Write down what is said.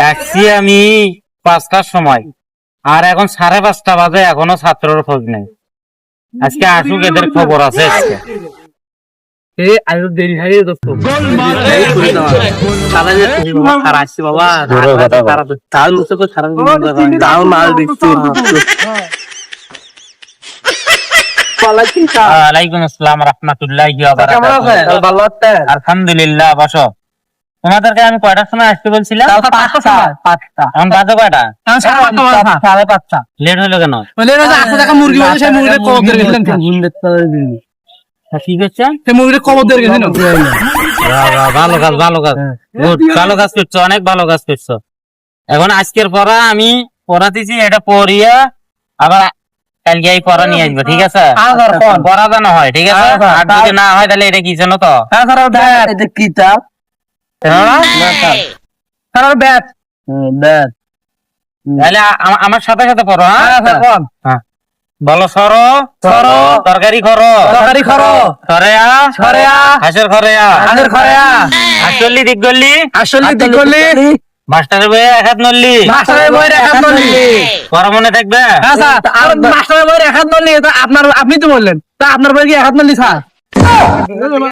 ডাকছি আমি পাঁচটার সময়। আর এখন সাড়ে পাঁচটা বাজে এখনও ছাত্রর খোঁজ নেই। আজকে আসুক এদের খবর আছে আজকে। আসসালাম রহমতুল্লাহ আলহামদুলিল্লাহ বসো। তোমাদেরকে আমি কয়টার সময় আসতে বলছিলাম? পাঁচটা। পাঁচটা। এখন বাজে কয়টা? সাড়ে পাঁচটা লেট হলো কেন? মুরগি কি করছে? কবর দিয়ে বাহ, ভালো কাজ ভালো কাজ। ভালো কাজ করছ অনেক ভালো কাজ করছ। এখন আজকের পড়া আমি পড়াতেছি এটা পড়িয়া আবার কালকে এই পড়া নিয়ে আসব ঠিক আছে? হ্যাঁ, স্যার, কোন? পড়া যেন হয় ঠিক আছে? হ্যাঁ, আর যদি না হয় তাহলে এটা কি জানো তো? হ্যাঁ কিতাব? স্যার। ব্যাট ব্যাট তাহলে আমার সাথে সাথে পড়ো হ্যাঁ? হ্যাঁ কোন বলো সরো। সরো। তরকারি করো। তরকারি করো। সরে আ সরে আ। হাসের আগের ঘরে আ আসলি দিক গল্লি আসলে দিক করলি মাস্টারের বইয়ে এক হাত নড়লি মাস্টারের বই রেখা নলি পড়া মনে থাকবে? হ্যাঁ স্যার। আর মাস্টারের বই রেখা নলি আপনার আপনি তো বললেন। তা আপনার বই কি এক হাত নলি স্যার